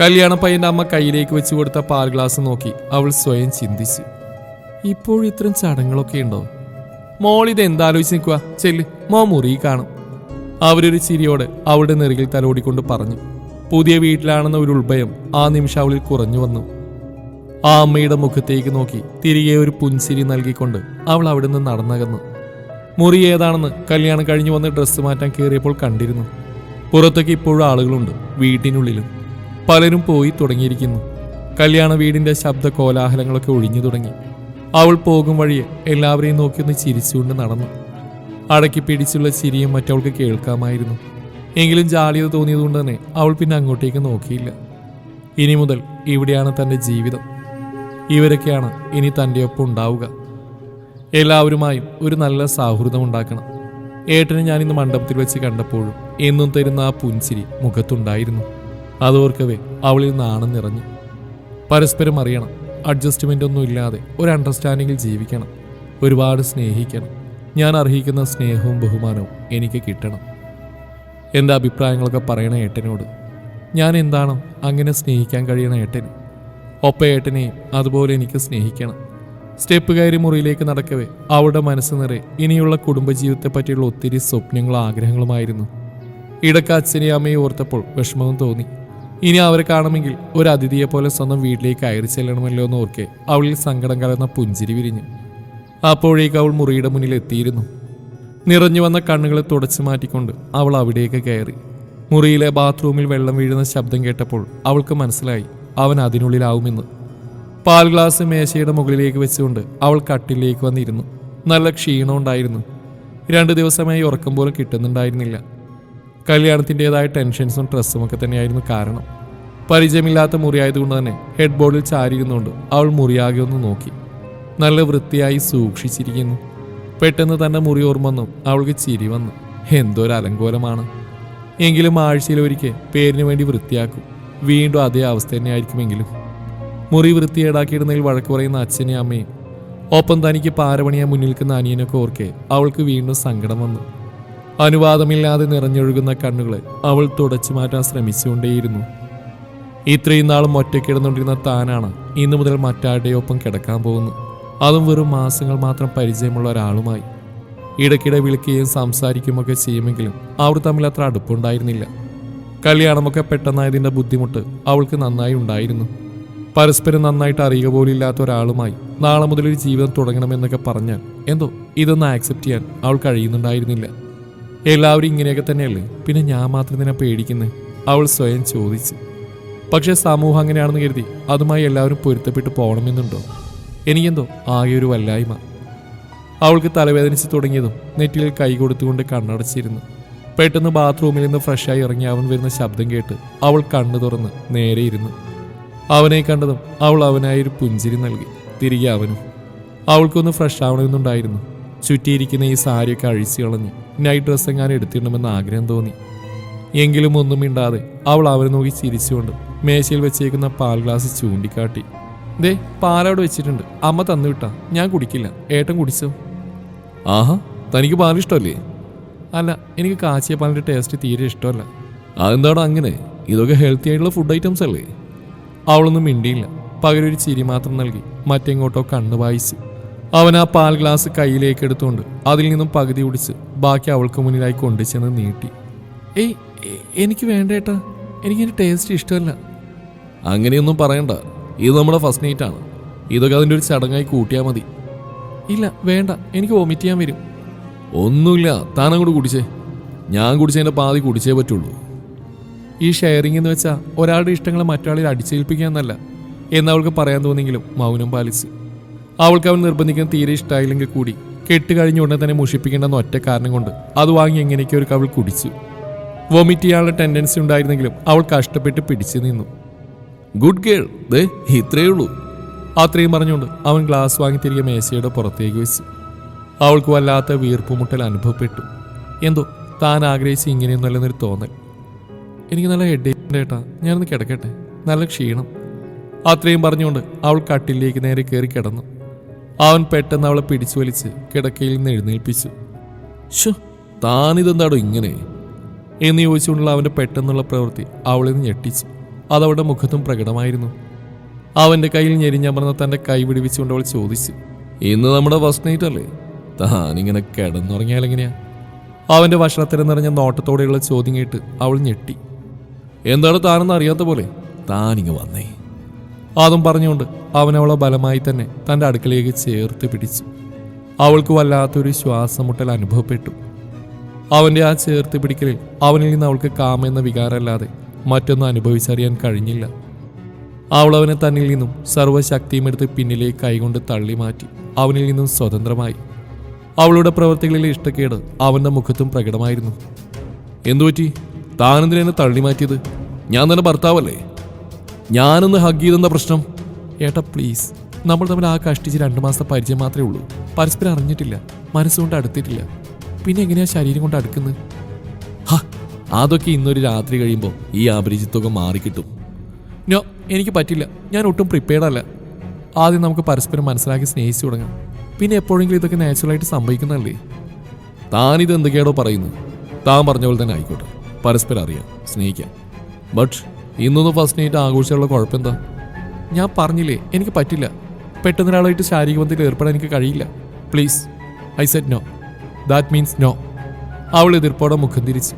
കല്യാണ പയ്യന്റെ അമ്മ കയ്യിലേക്ക് വെച്ച് കൊടുത്ത പാൽ ഗ്ലാസ് നോക്കി അവൾ സ്വയം ചിന്തിച്ചു. ഇപ്പോഴും ഇത്രയും ചടങ്ങുകളൊക്കെ ഉണ്ടോ? മോൾ ഇത് എന്താലോചിച്ച് നിൽക്കുക ചെല്ല് മോ മുറി കാണും. അവരൊരു ചിരിയോടെ അവളുടെ നെറുകിൽ തലോടിക്കൊണ്ട് പറഞ്ഞു. പുതിയ വീട്ടിലാണെന്ന ഒരു ഉൾഭയം ആ നിമിഷം അവളിൽ കുറഞ്ഞു വന്നു. ആ അമ്മയുടെ മുഖത്തേക്ക് നോക്കി തിരികെ ഒരു പുൻസിരി നൽകിക്കൊണ്ട് അവൾ അവിടെ നിന്ന് നടന്നകന്നു. മുറി ഏതാണെന്ന് കല്യാണം കഴിഞ്ഞു വന്ന് ഡ്രസ്സ് മാറ്റാൻ കയറിയപ്പോൾ കണ്ടിരുന്നു. പുറത്തൊക്കെ ഇപ്പോഴും ആളുകളുണ്ട് വീട്ടിനുള്ളിലും. പലരും പോയി തുടങ്ങിയിരിക്കുന്നു. കല്യാണ വീടിന്റെ ശബ്ദ കോലാഹലങ്ങളൊക്കെ ഒഴിഞ്ഞു തുടങ്ങി. അവൾ പോകും വഴി എല്ലാവരെയും നോക്കിയൊന്ന് ചിരിച്ചുകൊണ്ട് നടന്നു. അടക്കി പിടിച്ചുള്ള ചിരിയും മറ്റവൾക്ക് കേൾക്കാമായിരുന്നു. എങ്കിലും ജാളിയത തോന്നിയതുകൊണ്ട് തന്നെ അവൾ പിന്നെ അങ്ങോട്ടേക്ക് നോക്കിയില്ല. ഇനി മുതൽ ഇവിടെയാണ് തന്റെ ജീവിതം. ഇവരൊക്കെയാണ് ഇനി തന്റെ ഒപ്പം ഉണ്ടാവുക. എല്ലാവരുമായും ഒരു നല്ല സൗഹൃദം ഉണ്ടാക്കണം. ഏട്ടനെ ഞാൻ ഇന്ന് മണ്ഡപത്തിൽ വെച്ച് കണ്ടപ്പോഴും എന്നും തരുന്ന ആ പുഞ്ചിരി മുഖത്തുണ്ടായിരുന്നു. അതോർക്കവേ അവളിൽ നാണം നിറഞ്ഞു പരസ്പരം അറിയണം അഡ്ജസ്റ്റ്മെന്റ് ഒന്നും ഇല്ലാതെ ഒരു അണ്ടർസ്റ്റാൻഡിങ്ങിൽ ജീവിക്കണം ഒരുപാട് സ്നേഹിക്കണം. ഞാൻ അർഹിക്കുന്ന സ്നേഹവും ബഹുമാനവും എനിക്ക് കിട്ടണം. എന്റെ അഭിപ്രായങ്ങളൊക്കെ പറയണ ഏട്ടനോട് ഞാൻ എന്താണോ അങ്ങനെ സ്നേഹിക്കാൻ കഴിയണ ഏട്ടന് ഒപ്പ ഏട്ടനെയും അതുപോലെ എനിക്ക് സ്നേഹിക്കണം. സ്റ്റെപ്പ് കയറി മുറിയിലേക്ക് നടക്കവേ അവളുടെ മനസ്സ് നിറയെ ഇനിയുള്ള കുടുംബജീവിതത്തെ പറ്റിയുള്ള ഒത്തിരി സ്വപ്നങ്ങളും ആഗ്രഹങ്ങളുമായിരുന്നു. ഇടയ്ക്ക് അച്ഛനെയും അമ്മയും ഓർത്തപ്പോൾ വിഷമവും തോന്നി. ഇനി അവരെ കാണുമെങ്കിൽ ഒരു അതിഥിയെ പോലെ സ്വന്തം വീട്ടിലേക്ക് കയറി ചെല്ലണമല്ലോ എന്ന് ഓർക്കെ അവളിൽ സങ്കടം കലർന്ന പുഞ്ചിരി വിരിഞ്ഞു. അപ്പോഴേക്ക് അവൾ മുറിയുടെ മുന്നിൽ എത്തിയിരുന്നു. നിറഞ്ഞു വന്ന കണ്ണുകളെ തുടച്ചു മാറ്റിക്കൊണ്ട് അവൾ അവിടേക്ക് കയറി. മുറിയിലെ ബാത്റൂമിൽ വെള്ളം വീഴുന്ന ശബ്ദം കേട്ടപ്പോൾ അവൾക്ക് മനസ്സിലായി അവൻ അതിനുള്ളിലാവുമെന്ന്. പാൽ ഗ്ലാസ് മേശയുടെ മുകളിലേക്ക് വെച്ചുകൊണ്ട് അവൾ കട്ടിലേക്ക് വന്നിരുന്നു. നല്ല ക്ഷീണമുണ്ടായിരുന്നു. രണ്ട് ദിവസമായി ഉറക്കം പോലും കിട്ടുന്നുണ്ടായിരുന്നില്ല. കല്യാണത്തിന്റെതായ ടെൻഷൻസും സ്ട്രെസ്സും ഒക്കെ തന്നെയായിരുന്നു കാരണം. പരിചയമില്ലാത്ത മുറിയായതുകൊണ്ട് തന്നെ ഹെഡ് ബോർഡിൽ ചാരിയിരുന്നുകൊണ്ട് അവൾ മുറിയാകെ ഒന്ന് നോക്കി. നല്ല വൃത്തിയായി സൂക്ഷിച്ചിരിക്കുന്നു. പെട്ടെന്ന് തന്നെ മുറി ഓർമ്മ വന്നു അവൾക്ക് ചിരി വന്നു. എന്തൊരു അലങ്കോലമാണ്. എങ്കിലും ആഴ്ചയിൽ ഒരിക്കൽ പേരിന് വേണ്ടി വൃത്തിയാക്കും. വീണ്ടും അതേ അവസ്ഥ തന്നെയായിരിക്കുമെങ്കിലും. മുറി വൃത്തിയേടാക്കിയിടുന്നതിൽ വഴക്ക് പറയുന്ന അച്ഛനെയും അമ്മയും ഒപ്പം തനിക്ക് പാരപണിയാൻ മുന്നിൽ നിൽക്കുന്ന അനിയനൊക്കെ ഓർക്കെ അവൾക്ക് വീണ്ടും സങ്കടം വന്നു. അനുവാദമില്ലാതെ നിറഞ്ഞൊഴുകുന്ന കണ്ണുകളെ അവൾ തുടച്ചു മാറ്റാൻ ശ്രമിച്ചുകൊണ്ടേയിരുന്നു. ഇത്രയും നാളും ഒറ്റക്കിടന്നുകൊണ്ടിരുന്ന താനാണ് ഇന്നു മുതൽ മറ്റാരുടെയും ഒപ്പം കിടക്കാൻ പോകുന്നു അതും വെറും മാസങ്ങൾ മാത്രം പരിചയമുള്ള ഒരാളുമായി ഇടയ്ക്കിടെ വിളിക്കുകയും സംസാരിക്കുകയൊക്കെ ചെയ്യുമെങ്കിലും അവർ തമ്മിൽ അത്ര അടുപ്പുണ്ടായിരുന്നില്ല. കല്യാണമൊക്കെ പെട്ടെന്നായതിന്റെ ബുദ്ധിമുട്ട് അവൾക്ക് നന്നായി ഉണ്ടായിരുന്നു. പരസ്പരം നന്നായിട്ട് അറിയുക പോലും ഇല്ലാത്ത ഒരാളുമായി നാളെ മുതൽ ഒരു ജീവിതം തുടങ്ങണമെന്നൊക്കെ പറഞ്ഞാൽ എന്തോ ഇതൊന്നും ആക്സെപ്റ്റ് ചെയ്യാൻ അവൾ കഴിയുന്നുണ്ടായിരുന്നില്ല. എല്ലാവരും ഇങ്ങനെയൊക്കെ തന്നെയല്ലേ? പിന്നെ ഞാൻ മാത്രം തന്നെ പേടിക്കുന്നത് അവൾ സ്വയം ചോദിച്ചു. പക്ഷെ സമൂഹം അങ്ങനെയാണെന്ന് കരുതി അതുമായി എല്ലാവരും പൊരുത്തപ്പെട്ട് പോകണമെന്നുണ്ടോ? എനിക്കെന്തോ ആകെ ഒരു വല്ലായ്മ. അവൾക്ക് തലവേദനിച്ച് തുടങ്ങിയതും നെറ്റിയിൽ കൈ കൊടുത്തുകൊണ്ട് കണ്ണടച്ചിരുന്നു. പെട്ടെന്ന് ബാത്റൂമിൽ നിന്ന് ഫ്രഷായി ഇറങ്ങി അവൻ വരുന്ന ശബ്ദം കേട്ട് അവൾ കണ്ണു തുറന്ന് നേരെ ഇരുന്നു. അവനെ കണ്ടതും അവൾ അവനായി ഒരു പുഞ്ചിരി നൽകി. തിരികെ അവനും. അവൾക്കൊന്ന് ഫ്രഷ് ആവണമെന്നുണ്ടായിരുന്നു. ചുറ്റിയിരിക്കുന്ന ഈ സാരിയൊക്കെ അഴിച്ചു കളഞ്ഞ് നൈറ്റ് ഡ്രസ്സ് എങ്ങാനും എടുത്തിടണമെന്ന് ആഗ്രഹം തോന്നി. എങ്കിലും ഒന്നും മിണ്ടാതെ അവൾ അവരെ നോക്കി ചിരിച്ചുകൊണ്ട് മേശയിൽ വെച്ചേക്കുന്ന പാൽ ഗ്ലാസ് ചൂണ്ടിക്കാട്ടി. ദേ പാലവിടെ വെച്ചിട്ടുണ്ട്. അമ്മ തന്നു വിട്ടാ. ഞാൻ കുടിക്കില്ല. ഏട്ടൻ കുടിച്ചോ? ആഹാ തനിക്ക് പാൽ ഇഷ്ടമല്ലേ? അല്ല എനിക്ക് കാച്ചിയ പാലിന്റെ ടേസ്റ്റ് തീരെ ഇഷ്ടമല്ല. അതെന്താണ് അങ്ങനെ? ഇതൊക്കെ ഹെൽത്തി ആയിട്ടുള്ള ഫുഡ് ഐറ്റംസ് അല്ലേ? അവളൊന്നും മിണ്ടിയില്ല. പകരൊരു ഒരു ചിരി മാത്രം നൽകി മറ്റെങ്ങോട്ടോ കണ്ണു വായിച്ചു അവൻ ആ പാൽ ഗ്ലാസ് കയ്യിലേക്ക് എടുത്തുകൊണ്ട് അതിൽ നിന്നും പകുതി കുടിച്ച് ബാക്കി അവൾക്ക് മുന്നിലായി കൊണ്ടുചെന്ന് നീട്ടി. ഏയ് എനിക്ക് വേണ്ടേട്ടാ ഏട്ടാ. എനിക്കിതിന്റെ ടേസ്റ്റ് ഇഷ്ടമല്ല. അങ്ങനെയൊന്നും പറയണ്ട. ഇത് നമ്മുടെ ഫസ്റ്റ് നൈറ്റ് ആണ്. ഇതൊക്കെ അതിന്റെ ഒരു ചടങ്ങായി കൂട്ടിയാൽ മതി. ഇല്ല വേണ്ട. എനിക്ക് വോമിറ്റ് ചെയ്യാൻ വരും. ഒന്നുമില്ല. താനങ്ങോട്ട് കുടിച്ചേ. ഞാൻ കുടിച്ചതിന്റെ പാതി കുടിച്ചേ പറ്റുള്ളൂ. ഈ ഷെയറിംഗ് എന്ന് വെച്ചാൽ ഒരാളുടെ ഇഷ്ടങ്ങളെ മറ്റൊരാളിൽ അടിച്ചേൽപ്പിക്കുക എന്നല്ല എന്നവൾക്ക് പറയാൻ തോന്നിയെങ്കിലും മൗനം പാലിച്ചു. അവൾക്ക് അവൻ നിർബന്ധിക്കാൻ തീരെ ഇഷ്ടമായില്ലെങ്കിൽ കൂടി കെട്ട് കഴിഞ്ഞ ഉടനെ തന്നെ മുഷിപ്പിക്കേണ്ടെന്ന ഒറ്റ കാരണം കൊണ്ട് അത് വാങ്ങി എങ്ങനെയൊക്കെ ഒരു അവൾ കുടിച്ചു. വോമിറ്റ് ചെയ്യാനുള്ള ടെൻഡൻസി ഉണ്ടായിരുന്നെങ്കിലും അവൾ കഷ്ടപ്പെട്ട് പിടിച്ചു നിന്നു. ഗുഡ് ഗേൾ ദേ ഇത്രയേ ഉള്ളൂ. അത്രയും പറഞ്ഞുകൊണ്ട് അവൻ ഗ്ലാസ് വാങ്ങി തിരികെ മേശയുടെ പുറത്തേക്ക് വെച്ചു. അവൾക്ക് വല്ലാത്ത വീർപ്പുമുട്ടൽ അനുഭവപ്പെട്ടു. എന്തോ താൻ ആഗ്രഹിച്ച് ഇങ്ങനെയൊന്നുമല്ലെന്നൊരു തോന്നൽ. എനിക്ക് നല്ല ഹെഡ് ഏട്ടാ. ഞാനൊന്ന് കിടക്കട്ടെ. നല്ല ക്ഷീണം. അത്രയും പറഞ്ഞുകൊണ്ട് അവൾ കട്ടിലേക്ക് നേരെ കയറി കിടന്നു. അവൻ പെട്ടെന്ന് അവളെ പിടിച്ചു വലിച്ച് കിടക്കയിൽ നിന്ന് എഴുന്നേൽപ്പിച്ചു. ഷോ താനിതെന്താടോ ഇങ്ങനെ? എന്ന് ചോദിച്ചുകൊണ്ടുള്ള അവന്റെ പെട്ടെന്നുള്ള പ്രവൃത്തി അവളിൽ നിന്ന് ഞെട്ടിച്ചു. അതവളുടെ മുഖത്തും പ്രകടമായിരുന്നു. അവന്റെ കയ്യിൽ ഞെരിഞ്ഞമർന്ന തന്റെ കൈ വിടിവിച്ചുകൊണ്ട് അവൾ ചോദിച്ചു ഇന്ന് നമ്മുടെ ഫസ്റ്റ് നൈറ്റ് അല്ലേ? താനിങ്ങനെ കിടന്നുറങ്ങിയാൽ എങ്ങനെയാ? അവന്റെ ഭക്ഷണത്തിന് നിറഞ്ഞ നോട്ടത്തോടെയുള്ള ചോദ്യം കേട്ട് അവൾ ഞെട്ടി. എന്താണ് താനെന്ന് അറിയാത്ത പോലെ? താനിങ്ങ് വന്നേ. അതും പറഞ്ഞുകൊണ്ട് അവനവളെ ബലമായി തന്നെ തന്റെ അടുക്കലേക്ക് ചേർത്ത് പിടിച്ചു. അവൾക്ക് വല്ലാത്തൊരു ശ്വാസമുട്ടൽ അനുഭവപ്പെട്ടു. അവന്റെ ആ ചേർത്ത് പിടിക്കലിൽ അവനിൽ നിന്ന് അവൾക്ക് കാമ എന്ന വികാരമല്ലാതെ മറ്റൊന്നും അനുഭവിച്ചറിയാൻ കഴിഞ്ഞില്ല. അവൾ അവനെ തന്നിൽ നിന്നും സർവശക്തിയും എടുത്ത് പിന്നിലേക്ക് കൈകൊണ്ട് തള്ളി മാറ്റി അവനിൽ നിന്നും സ്വതന്ത്രമായി. അവളുടെ പ്രവൃത്തികളിലെ ഇഷ്ടക്കേട് അവന്റെ മുഖത്തും പ്രകടമായിരുന്നു. എന്തുപറ്റി? താനെന്തിനെ തള്ളി മാറ്റിയത്? ഞാൻ തന്നെ ഭർത്താവല്ലേ? ഞാനൊന്ന് ഹഗ് ചെയ്തെന്താ പ്രശ്നം? ഏട്ടാ പ്ലീസ് നമ്മൾ തമ്മിൽ ആ കഷ്ടിച്ച് രണ്ട് മാസത്തെ പരിചയം മാത്രമേ ഉള്ളൂ. പരസ്പരം അറിഞ്ഞിട്ടില്ല. മനസ്സുകൊണ്ട് അടുത്തിട്ടില്ല. പിന്നെ എങ്ങനെയാ ശരീരം കൊണ്ട് അടുക്കുന്നത്? ഹാ അതൊക്കെ ഇന്നൊരു രാത്രി കഴിയുമ്പോൾ ഈ അപരിചിത്വമൊക്കെ മാറിക്കിട്ടും. നോ എനിക്ക് പറ്റില്ല. ഞാൻ ഒട്ടും പ്രിപ്പയർഡ് അല്ല. ആദ്യം നമുക്ക് പരസ്പരം മനസ്സിലാക്കി സ്നേഹിച്ചു തുടങ്ങാം. പിന്നെ എപ്പോഴെങ്കിലും ഇതൊക്കെ നാച്ചുറലായിട്ട് സംഭവിക്കുന്നതല്ലേ? താനിത് എന്തൊക്കെയാണോ പറയുന്നത്? താൻ പറഞ്ഞ പോലെ തന്നെ ആയിക്കോട്ടെ. പരസ്പരം അറിയാം സ്നേഹിക്കാം. ബട്ട് ഇന്നൊന്ന് ഫസ്റ്റ് നൈറ്റ് ആഘോഷിച്ചുള്ള കുഴപ്പമെന്താ? ഞാൻ പറഞ്ഞില്ലേ എനിക്ക് പറ്റില്ല. പെട്ടെന്ന് ഒരാളായിട്ട് ശാരീരിക ബന്ധത്തിൽ ഏർപ്പെടാൻ എനിക്ക് കഴിയില്ല. Please I said no that means no അവൾ എതിർപ്പോടെ മുഖം തിരിച്ചു.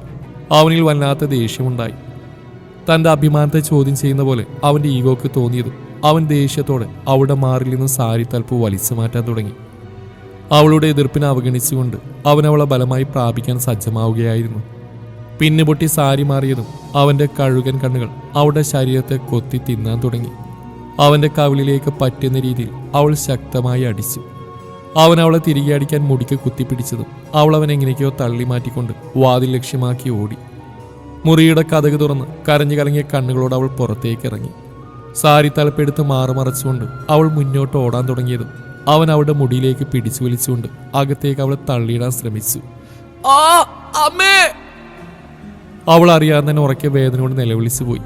അവനിൽ വല്ലാത്ത ദേഷ്യമുണ്ടായി. തന്റെ അഭിമാനത്തെ ചോദ്യം ചെയ്യുന്ന പോലെ അവന്റെ ഈഗോക്ക് തോന്നിയത് അവൻ ദേഷ്യത്തോടെ അവളുടെ മാറിൽ നിന്ന് സാരി തലപ്പ് വലിച്ചു മാറ്റാൻ തുടങ്ങി. അവളുടെ എതിർപ്പിനെ അവഗണിച്ചുകൊണ്ട് അവൻ അവളെ ബലമായി പ്രാപിക്കാൻ സജ്ജമാവുകയായിരുന്നു. പിന്നെ പൊട്ടി സാരി മാറിയതും അവന്റെ കഴുകൻ കണ്ണുകൾ അവളുടെ ശരീരത്തെ കൊത്തി തിന്നാൻ തുടങ്ങി. അവന്റെ കവിളിലേക്ക് പറ്റുന്ന രീതിയിൽ അവൾ ശക്തമായി അടിച്ചു. അവൻ അവളെ തിരികെ അടിക്കാൻ മുടിക്ക് കുത്തിപ്പിടിച്ചതും അവൾ അവൻ എങ്ങനെയൊക്കെയോ തള്ളി മാറ്റിക്കൊണ്ട് വാതിൽ ലക്ഷ്യമാക്കി ഓടി. മുറിയുടെ കഥക് തുറന്ന് കരഞ്ഞു കലങ്ങിയ കണ്ണുകളോട് അവൾ പുറത്തേക്ക് ഇറങ്ങി. സാരി തലപ്പെടുത്ത് മാറുമറച്ചുകൊണ്ട് അവൾ മുന്നോട്ട് ഓടാൻ തുടങ്ങിയതും അവൻ അവളുടെ മുടിയിലേക്ക് പിടിച്ചു വലിച്ചുകൊണ്ട് അകത്തേക്ക് അവളെ തള്ളിയിടാൻ ശ്രമിച്ചു. ആ അമ്മേ! അവൾ അറിയാതെ തന്നെ ഉറക്കിയ വേദന കൊണ്ട് നിലവിളിച്ചു പോയി.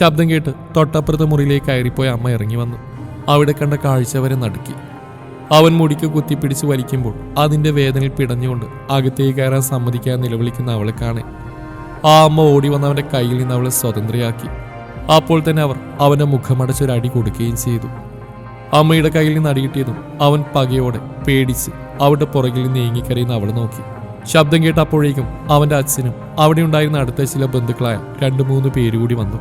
ശബ്ദം കേട്ട് തൊട്ടപ്പുറത്തെ മുറിയിലേക്ക് കയറിപ്പോയ അമ്മ ഇറങ്ങി വന്നു. അവിടെ കണ്ട കാഴ്ച വരെ നടുക്കി. അവൻ മുടിക്ക് കുത്തിപ്പിടിച്ച് വലിക്കുമ്പോൾ അതിന്റെ വേദനയിൽ പിടഞ്ഞുകൊണ്ട് അകത്തേക്ക് കയറാൻ സമ്മതിക്കാൻ നിലവിളിക്കുന്ന അവളെ കാണെ. ആ അമ്മ ഓടി വന്ന് അവന്റെ കയ്യിൽ നിന്ന് അവളെ സ്വതന്ത്രയാക്കി. അപ്പോൾ തന്നെ അവർ അവന്റെ മുഖമടച്ചൊരടി കൊടുക്കുകയും ചെയ്തു. അമ്മയുടെ കയ്യിൽ നിന്ന് അടികിട്ടിയതും അവൻ പകയോടെ പേടിച്ച് അവളുടെ പുറകിൽ നീങ്ങിക്കരയുന്ന അവളെ നോക്കി. ശബ്ദം കേട്ട അപ്പോഴേക്കും അവന്റെ അച്ഛനും അവിടെ ഉണ്ടായിരുന്ന അടുത്ത ചില ബന്ധുക്കളായ രണ്ട് മൂന്ന് പേര് കൂടി വന്നു.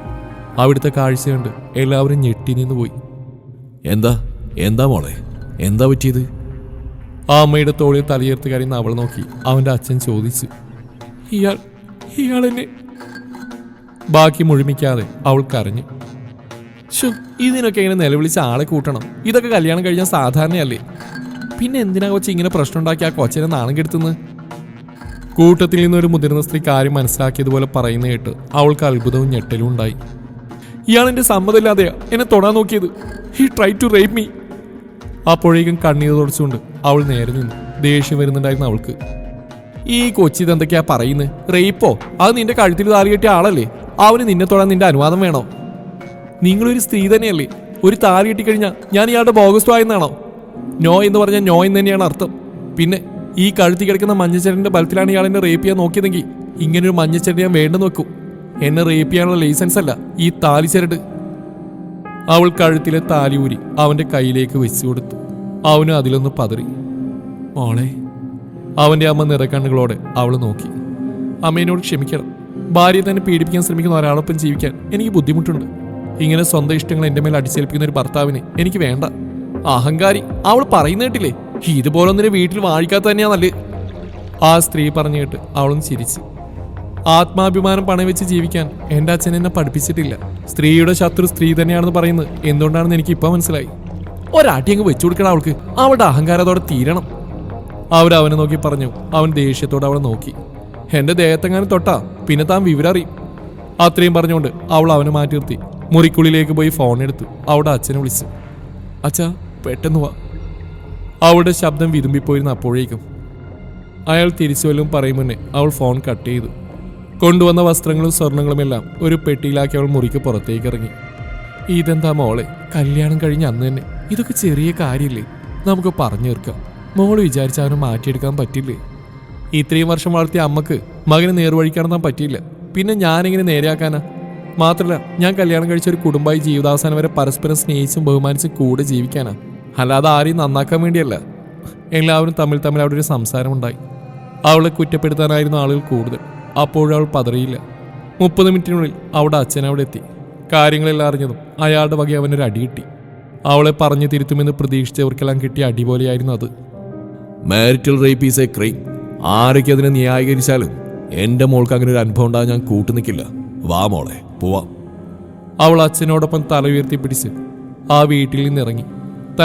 അവിടുത്തെ കാഴ്ച കണ്ട് എല്ലാവരും ഞെട്ടി നിന്ന് പോയി. എന്താ? എന്താ മോളെ? എന്താ പറ്റിയത്? ആ അമ്മയുടെ തോളിൽ തലയേർത്ത് കരയുന്ന അവൾ നോക്കി അവന്റെ അച്ഛൻ ചോദിച്ചു. ഇയാൾ ഇയാൾ എന്നെ ബാക്കി മുഴുമിക്കാതെ അവൾ കരഞ്ഞു. ഷു ഇതിനൊക്കെ ഇങ്ങനെ നിലവിളിച്ച് ആളെ കൂട്ടണം. ഇതൊക്കെ കല്യാണം കഴിഞ്ഞാൽ സാധാരണയല്ലേ? പിന്നെ എന്തിനാ കൊച്ചി ഇങ്ങനെ പ്രശ്നം ഉണ്ടാക്കി ആ കൊച്ചിനെ നാണം കെടുത്തുന്നത്? കൂട്ടത്തിൽ നിന്നൊരു മുതിർന്ന സ്ത്രീ കാര്യം മനസ്സിലാക്കിയതുപോലെ പറയുന്ന കേട്ട് അവൾക്ക് അത്ഭുതവും ഞെട്ടലും ഉണ്ടായി. ഇയാൾ എന്റെ സമ്മതമില്ലാതെയാ എന്നെ തൊടാൻ നോക്കിയത്. He try to rape me അപ്പോഴേക്കും കണ്ണീർ തുടച്ചുകൊണ്ട് അവൾ നേരെ നിന്നു. ദേഷ്യം വരുന്നുണ്ടായിരുന്നു അവൾക്ക്. ഈ കൊച്ചി ഇതെന്തൊക്കെയാ പറയുന്നത് റേപ്പോ അത് നിന്റെ കഴുത്തിൽ താലി കെട്ടിയ ആളല്ലേ? അവന് നിന്നെ തൊടാൻ നിന്റെ അനുവാദം വേണോ? നിങ്ങളൊരു സ്ത്രീ തന്നെയല്ലേ. ഒരു താലി കെട്ടിക്കഴിഞ്ഞാൽ ഞാൻ ഇയാളുടെ ബോഗസ്റ്റോ ആയെന്നാണോ? നോ എന്ന് പറഞ്ഞാൽ നോ എന്ന് തന്നെയാണ് അർത്ഥം. പിന്നെ ഈ കഴുത്തി കിടക്കുന്ന മഞ്ഞച്ചേട്ടന്റെ ബലത്തിലാണ് ഇയാൾ എന്നെ റേപ്പ് ചെയ്യാൻ നോക്കിയതെങ്കിൽ ഇങ്ങനൊരു മഞ്ഞച്ചേട്ടൻ ഞാൻ വേണ്ടെന്ന് വെക്കും. എന്നെ റേപ്പ് ചെയ്യാനുള്ള ലൈസൻസ് അല്ല ഈ താലി ചരട്. അവൾ കഴുത്തിലെ താലി ഊരി അവന്റെ കയ്യിലേക്ക് വെച്ചു കൊടുത്തു. അവന് അതിലൊന്ന് പതറി. മോളെ അവന്റെ അമ്മ നിറക്കണ്ണുകളോടെ അവൾ നോക്കി. അമ്മേനോട് ക്ഷമിക്കണം. ഭാര്യയെ തന്നെ പീഡിപ്പിക്കാൻ ശ്രമിക്കുന്ന ഒരാളൊപ്പം ജീവിക്കാൻ എനിക്ക് ബുദ്ധിമുട്ടുണ്ട്. ഇങ്ങനെ സ്വന്തം ഇഷ്ടങ്ങൾ എന്റെ മേൽ അടിച്ചേൽപ്പിക്കുന്ന ഒരു ഭർത്താവിനെ എനിക്ക് വേണ്ട. അഹങ്കാരി അവൾ പറയുന്ന കേട്ടില്ലേ? ഇതുപോലൊന്നിനെ വീട്ടിൽ വാഴിക്കാത്ത തന്നെയാ നല്ലത്. ആ സ്ത്രീ പറഞ്ഞു കേട്ട് അവളും ചിരിച്ചു. ആത്മാഭിമാനം പണം വെച്ച് ജീവിക്കാൻ എന്റെ അച്ഛൻ എന്നെ പഠിപ്പിച്ചിട്ടില്ല. സ്ത്രീയുടെ ശത്രു സ്ത്രീ തന്നെയാണെന്ന് പറയുന്നത് എന്തുകൊണ്ടാണെന്ന് എനിക്ക് ഇപ്പൊ മനസ്സിലായി. ഒരാട്ടി അങ്ങ് വെച്ചു കൊടുക്കണം അവൾക്ക്. അവളുടെ അഹങ്കാരത്തോടെ തീരണം. അവരവനെ നോക്കി പറഞ്ഞു. അവൻ ദേഷ്യത്തോടെ അവളെ നോക്കി. എന്റെ ദേഹത്തെങ്ങാനും തൊട്ടാ പിന്നെ താൻ വിവരറിയും അത്രയും പറഞ്ഞുകൊണ്ട് അവൾ അവനെ മാറ്റി നിർത്തി. മുറിക്കുള്ളിലേക്ക് പോയി ഫോൺ എടുത്തു അവിടെ അച്ഛനെ വിളിച്ചു. അച്ഛാ പെട്ടെന്ന് വാ. അവളുടെ ശബ്ദം വിരുമ്പിപ്പോയിരുന്ന അപ്പോഴേക്കും അയാൾ തിരിച്ചു വല്ലതും പറയും മുന്നേ അവൾ ഫോൺ കട്ട് ചെയ്തു. കൊണ്ടുവന്ന വസ്ത്രങ്ങളും സ്വർണങ്ങളും എല്ലാം ഒരു പെട്ടിയിലാക്കി അവൾ മുറിക്ക് പുറത്തേക്ക് ഇറങ്ങി. ഇതെന്താ മോളെ? കല്യാണം കഴിഞ്ഞ അന്ന് തന്നെ. ഇതൊക്കെ ചെറിയ കാര്യമില്ലേ നമുക്ക് പറഞ്ഞു തീർക്കാം. മോൾ വിചാരിച്ച അവനെ മാറ്റിയെടുക്കാൻ പറ്റില്ലേ? ഇത്രയും വർഷം വളർത്തിയ അമ്മയ്ക്ക് മകന് നേർവഴിക്കാണെന്നാൻ പറ്റിയില്ല. പിന്നെ ഞാനിങ്ങനെ നേരെയാക്കാനാ? മാത്രമല്ല ഞാൻ കല്യാണം കഴിച്ച ഒരു കുടുംബമായി ജീവിതാവസാനം വരെ പരസ്പരം സ്നേഹിച്ചും ബഹുമാനിച്ചും കൂടെ ജീവിക്കാനാ. അല്ലാതെ ആരെയും നന്നാക്കാൻ വേണ്ടിയല്ല. എല്ലാവരും തമ്മിൽ തമ്മിൽ അവിടെ ഒരു സംസാരമുണ്ടായി. അവളെ കുറ്റപ്പെടുത്താനായിരുന്നു ആളുകൾ കൂടുതൽ. അപ്പോഴും അവൾ പതറിയില്ല. മുപ്പത് മിനിറ്റിനുള്ളിൽ അവിടെ അച്ഛൻ അവിടെ എത്തി. കാര്യങ്ങളെല്ലാം അറിഞ്ഞതും അയാളുടെ വക അവനൊരു അടി കിട്ടി. അവളെ പറഞ്ഞു തിരുത്തുമെന്ന് പ്രതീക്ഷിച്ചവർക്കെല്ലാം കിട്ടിയ അടി പോലെയായിരുന്നു അത്. Marital rape is a crime ആരൊക്കെ അതിനെ ന്യായീകരിച്ചാലും എന്റെ മോൾക്ക് അങ്ങനെ ഒരു അനുഭവം ഉണ്ടാകാൻ ഞാൻ കൂട്ടുനിൽക്കില്ല വാ മോളെ പോവാം. അവൾ അച്ഛനോടൊപ്പം തല ഉയർത്തി പിടിച്ച് ആ വീട്ടിൽ നിന്നിറങ്ങി.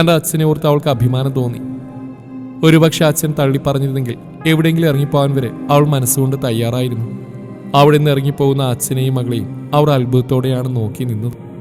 തന്റെ അച്ഛനെ ഓർത്ത് അവൾക്ക് അഭിമാനം തോന്നി. ഒരുപക്ഷെ അച്ഛൻ തള്ളി പറഞ്ഞിരുന്നെങ്കിൽ എവിടെയെങ്കിലും ഇറങ്ങിപ്പോകാൻ വരെ അവൾ മനസ്സുകൊണ്ട് തയ്യാറായിരുന്നു. അവിടെ നിന്ന് ഇറങ്ങിപ്പോകുന്ന അച്ഛനെയും മകളെയും അവർ അത്ഭുതത്തോടെയാണ് നോക്കി നിന്നത്.